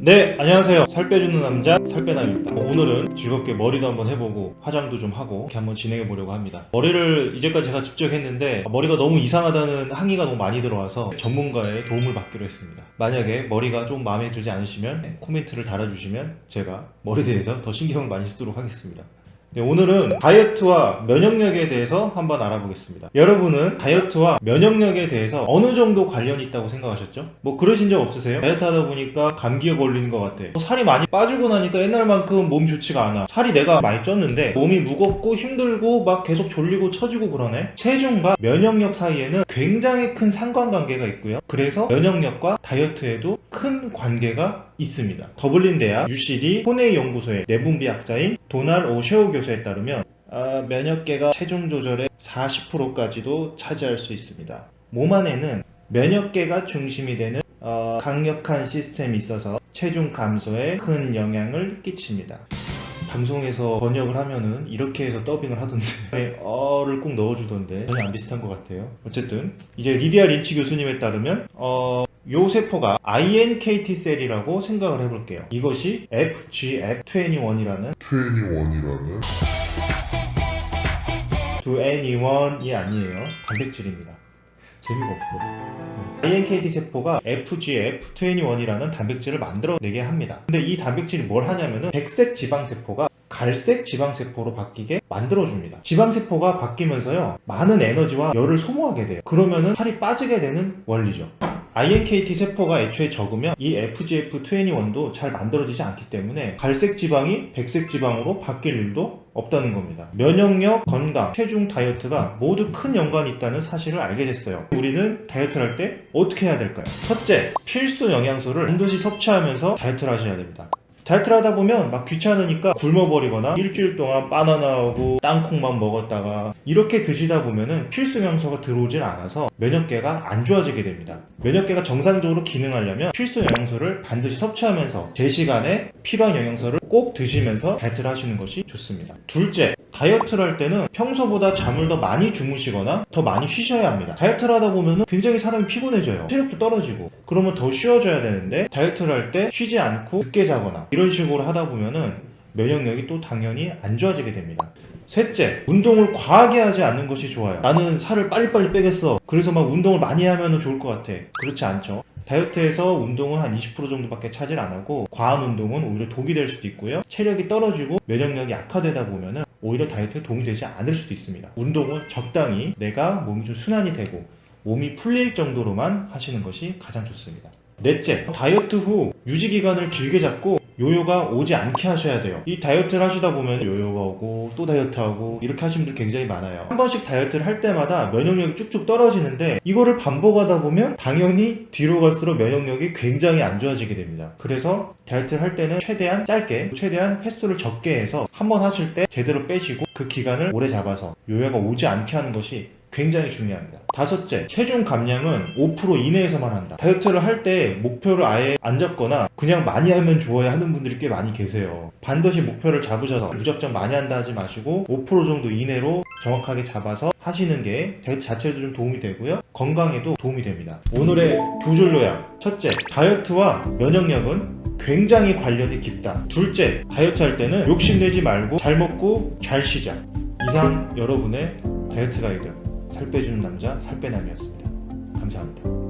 네, 안녕하세요. 살 빼주는 남자, 살빼남입니다. 오늘은 즐겁게 머리도 한번 해보고 화장도 좀 하고 이렇게 한번 진행해 보려고 합니다. 머리를 이제까지 제가 직접 했는데 머리가 너무 이상하다는 항의가 너무 많이 들어와서 전문가의 도움을 받기로 했습니다. 만약에 머리가 좀 마음에 들지 않으시면 코멘트를 달아주시면 제가 머리에 대해서 더 신경을 많이 쓰도록 하겠습니다. 네, 오늘은 다이어트와 면역력에 대해서 한번 알아보겠습니다. 여러분은 다이어트와 면역력에 대해서 어느 정도 관련이 있다고 생각하셨죠? 뭐 그러신 적 없으세요? 다이어트 하다 보니까 감기에 걸리는 것 같아. 뭐 살이 많이 빠지고 나니까 옛날만큼 몸이 좋지가 않아. 살이 내가 많이 쪘는데 몸이 무겁고 힘들고 막 계속 졸리고 처지고 그러네. 체중과 면역력 사이에는 굉장히 큰 상관관계가 있고요. 그래서 면역력과 다이어트에도 큰 관계가 있습니다. 더블린 대학 UCD 코네이 연구소의 내분비학자인 도날 오 셰오 교수에 따르면 아, 면역계가 체중 조절의 40%까지도 차지할 수 있습니다. 몸 안에는 면역계가 중심이 되는 어, 강력한 시스템이 있어서 체중 감소에 큰 영향을 끼칩니다. 방송에서 번역을 하면은 이렇게 해서 더빙을 하던데 어를 꼭 넣어주던데 전혀 안 비슷한 것 같아요. 어쨌든 이제 리디아 린치 교수님에 따르면 어, 요 세포가 iNKT 셀이라고 생각을 해볼게요. 이것이 FGF21이라는 21이라는 21이 아니에요. 단백질입니다. 재미가 없어. iNKT 세포가 FGF21이라는 단백질을 만들어내게 합니다. 근데 이 단백질이 뭘 하냐면은 백색 지방세포가 갈색 지방세포로 바뀌게 만들어줍니다. 지방세포가 바뀌면서요, 많은 에너지와 열을 소모하게 돼요. 그러면은 살이 빠지게 되는 원리죠. iNKT 세포가 애초에 적으면 이 FGF21도 잘 만들어지지 않기 때문에 갈색 지방이 백색 지방으로 바뀔 일도 없다는 겁니다. 면역력, 건강, 체중, 다이어트가 모두 큰 연관이 있다는 사실을 알게 됐어요. 우리는 다이어트를 할 때 어떻게 해야 될까요? 첫째, 필수 영양소를 반드시 섭취하면서 다이어트를 하셔야 됩니다. 다이어트를 하다 보면 막 귀찮으니까 굶어버리거나 일주일 동안 바나나하고 땅콩만 먹었다가 이렇게 드시다 보면은 필수 영양소가 들어오질 않아서 면역계가 안 좋아지게 됩니다. 면역계가 정상적으로 기능하려면 필수 영양소를 반드시 섭취하면서 제 시간에 필요한 영양소를 꼭 드시면서 다이어트를 하시는 것이 좋습니다. 둘째, 다이어트를 할 때는 평소보다 잠을 더 많이 주무시거나 더 많이 쉬셔야 합니다. 다이어트를 하다 보면 굉장히 사람이 피곤해져요. 체력도 떨어지고. 그러면 더 쉬어줘야 되는데 다이어트를 할 때 쉬지 않고 늦게 자거나 이런 식으로 하다 보면은 면역력이 또 당연히 안 좋아지게 됩니다. 셋째, 운동을 과하게 하지 않는 것이 좋아요. 나는 살을 빨리빨리 빼겠어. 그래서 막 운동을 많이 하면 좋을 것 같아. 그렇지 않죠. 다이어트에서 운동은 한 20% 정도밖에 차지를 안 하고 과한 운동은 오히려 독이 될 수도 있고요. 체력이 떨어지고 면역력이 약화되다 보면은 오히려 다이어트에 도움이 되지 않을 수도 있습니다. 운동은 적당히 내가 몸이 좀 순환이 되고 몸이 풀릴 정도로만 하시는 것이 가장 좋습니다. 넷째, 다이어트 후 유지 기간을 길게 잡고 요요가 오지 않게 하셔야 돼요. 이 다이어트를 하시다 보면 요요가 오고 또 다이어트하고 이렇게 하시는 분들 굉장히 많아요. 한 번씩 다이어트를 할 때마다 면역력이 쭉쭉 떨어지는데 이거를 반복하다 보면 당연히 뒤로 갈수록 면역력이 굉장히 안 좋아지게 됩니다. 그래서 다이어트를 할 때는 최대한 짧게, 최대한 횟수를 적게 해서 한 번 하실 때 제대로 빼시고 그 기간을 오래 잡아서 요요가 오지 않게 하는 것이 굉장히 중요합니다. 다섯째, 체중 감량은 5% 이내에서만 한다. 다이어트를 할 때 목표를 아예 안 잡거나 그냥 많이 하면 좋아야 하는 분들이 꽤 많이 계세요. 반드시 목표를 잡으셔서 무작정 많이 한다 하지 마시고 5% 정도 이내로 정확하게 잡아서 하시는 게 다이어트 자체에도 좀 도움이 되고요. 건강에도 도움이 됩니다. 오늘의 두 줄 요약. 첫째, 다이어트와 면역력은 굉장히 관련이 깊다. 둘째, 다이어트 할 때는 욕심내지 말고 잘 먹고 잘 쉬자. 이상 여러분의 다이어트 가이드 살 빼주는 남자 살빼남이었습니다. 감사합니다.